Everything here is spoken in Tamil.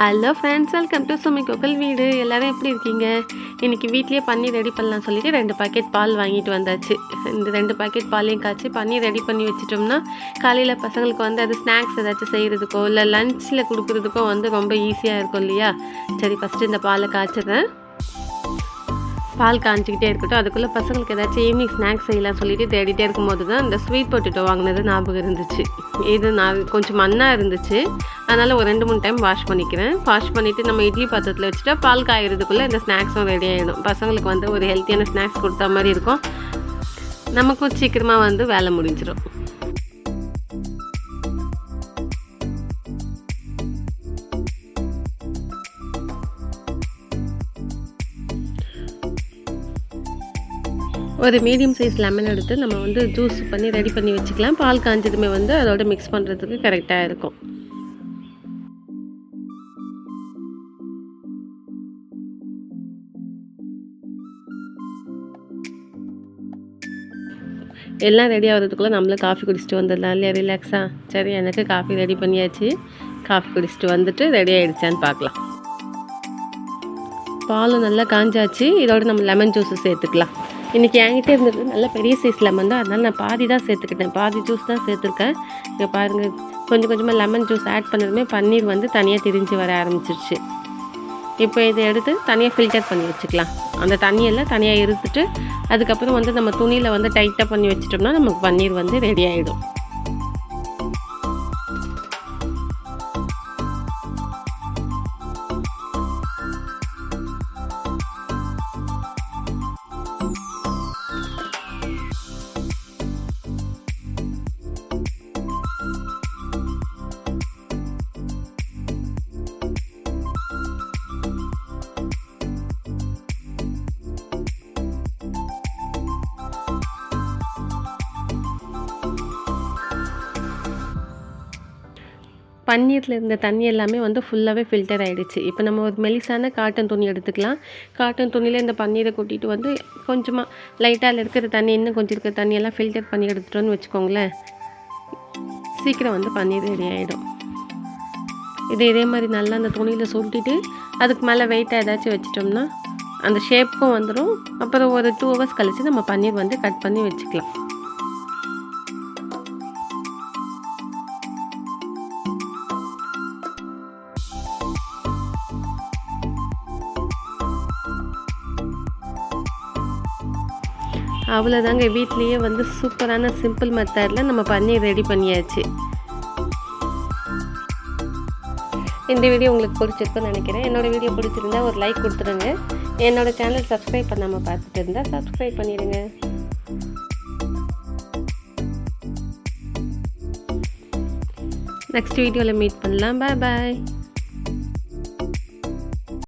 Hello friends welcome to Sumi Gokul வீடு எல்லாரும் எப்படி இருக்கீங்க? இன்றைக்கி வீட்லேயே பன்னீர் ரெடி பண்ணலாம் சொல்லிட்டு ரெண்டு பாக்கெட் பால் வாங்கிட்டு வந்தாச்சு. இந்த ரெண்டு பாக்கெட் பாலையும் காய்ச்சி பன்னீர் ரெடி பண்ணி வச்சிட்டோம்னா காலையில் பசங்களுக்கு வந்து அது ஸ்நாக்ஸ் ஏதாச்சும் செய்கிறதுக்கோ இல்லை லஞ்சில் கொடுக்குறதுக்கோ வந்து ரொம்ப ஈஸியாக இருக்கும் இல்லையா? சரி ஃபஸ்ட்டு இந்த பாலை காய்ச்சிடுறேன். பால் காஞ்சிக்கிட்டே இருக்கட்டும். அதுக்குள்ளே பசங்களுக்கு ஏதாச்சும் ஈவினிங் ஸ்நாக்ஸ் செய்யலாம் சொல்லிட்டு தேடிட்டே இருக்கும்போது தான் இந்த ஸ்வீட் பொட்டேட்டோ வாங்கினது ஞாபகம் இருந்துச்சு. இது நான் கொஞ்சம் மண்ணாக இருந்துச்சு. அதனால் ஒரு ரெண்டு மூணு டைம் வாஷ் பண்ணிக்கிறேன். வாஷ் பண்ணிவிட்டு நம்ம இட்லி பாத்திரத்தில் வச்சுட்டா பால் காயறதுக்குள்ளே இந்த ஸ்நாக்ஸும் ரெடி ஆகிடும் பசங்களுக்கு வந்து ஒரு ஹெல்த்தியான ஸ்நாக்ஸ் கொடுத்த மாதிரி இருக்கும். நமக்கும் சீக்கிரமாக வந்து வேலை முடிஞ்சிடும் ஒரு மீடியம் சைஸ் லெமன் எடுத்து நம்ம வந்து ஜூஸ் பண்ணி ரெடி பண்ணி வச்சுக்கலாம். பால் காஞ்சதுமே வந்து அதோட மிக்ஸ் பண்ணுறதுக்கு கரெக்டாக இருக்கும். எல்லாம் ரெடி ஆகிறதுக்குள்ளே நம்மளும் காஃபி குடிச்சிட்டு வந்துடலாம் இல்லையா ரிலாக்ஸாக சரி எனக்கு காஃபி ரெடி பண்ணியாச்சு. காஃபி குடிச்சிட்டு வந்துட்டு ரெடி ஆகிடுச்சான்னு பார்க்கலாம். பாலும் நல்லா காஞ்சாச்சு. இதோட நம்ம லெமன் ஜூஸு சேர்த்துக்கலாம். இன்றைக்கி என்கிட்ட இருந்தது நல்ல பெரிய சைஸ் லெமன் தான். அதனால் நான் பாதி தான் சேர்த்துக்கிட்டேன். பாதி ஜூஸ் தான் சேர்த்துருக்கேன். இங்கே பாருங்கள் கொஞ்சம் கொஞ்சமாக லெமன் ஜூஸ் ஆட் பண்ணதுமே பன்னீர் வந்து தனியாக திரிஞ்சு வர ஆரம்பிச்சிருச்சு. இப்போ இதை எடுத்து தனியாக ஃபில்டர் பண்ணி வச்சுக்கலாம். அந்த தண்ணியெல்லாம் தனியாக இருந்துட்டு அதுக்கப்புறம் வந்து நம்ம துணியில் வந்து டைட்டாக பண்ணி வச்சிட்டோம்னா நமக்கு பன்னீர் வந்து ரெடி ஆகிடும் பன்னீரில் இருந்த தண்ணி எல்லாமே வந்து ஃபுல்லாகவே ஃபில்டர் ஆகிடுச்சு இப்போ நம்ம ஒரு மெலிசான காட்டன் துணி எடுத்துக்கலாம். காட்டன் துணியில் இந்த பன்னீரை கொட்டிட்டு வந்து கொஞ்சமாக லைட்டாக இருக்கிற தண்ணி இன்னும் கொஞ்சம் இருக்கிற தண்ணியெல்லாம் ஃபில்டர் பண்ணி எடுத்துட்டோன்னு வச்சுக்கோங்களேன். சீக்கிரம் வந்து பன்னீர் ரெடி ஆகிடும் இது இதே மாதிரி நல்லா அந்த துணியில் சுருட்டிட்டு அதுக்கு மேலே வெயிட்டாக ஏதாச்சும் வச்சிட்டோம்னா அந்த ஷேப்புக்கும் வந்துடும் அப்புறம் ஒரு டூ ஹவர்ஸ் கழித்து நம்ம பன்னீர் வந்து கட் பண்ணி வச்சுக்கலாம். அவ்வளோதாங்க வீட்லேயே வந்து சூப்பரான சிம்பிள் மெத்தடில் நம்ம பன்னீர் ரெடி பண்ணியாச்சு. இந்த வீடியோ உங்களுக்கு பிடிச்சிருக்குன்னு நினைக்கிறேன். என்னோடய வீடியோ பிடிச்சிருந்தா ஒரு லைக் கொடுத்துருங்க என்னோடய சேனல் சப்ஸ்கிரைப் பண்ணாமல் பார்த்துட்டு இருந்தால் சப்ஸ்கிரைப் பண்ணிடுங்க. நெக்ஸ்ட் வீடியோவில் மீட் பண்ணலாம். பாய் பாய்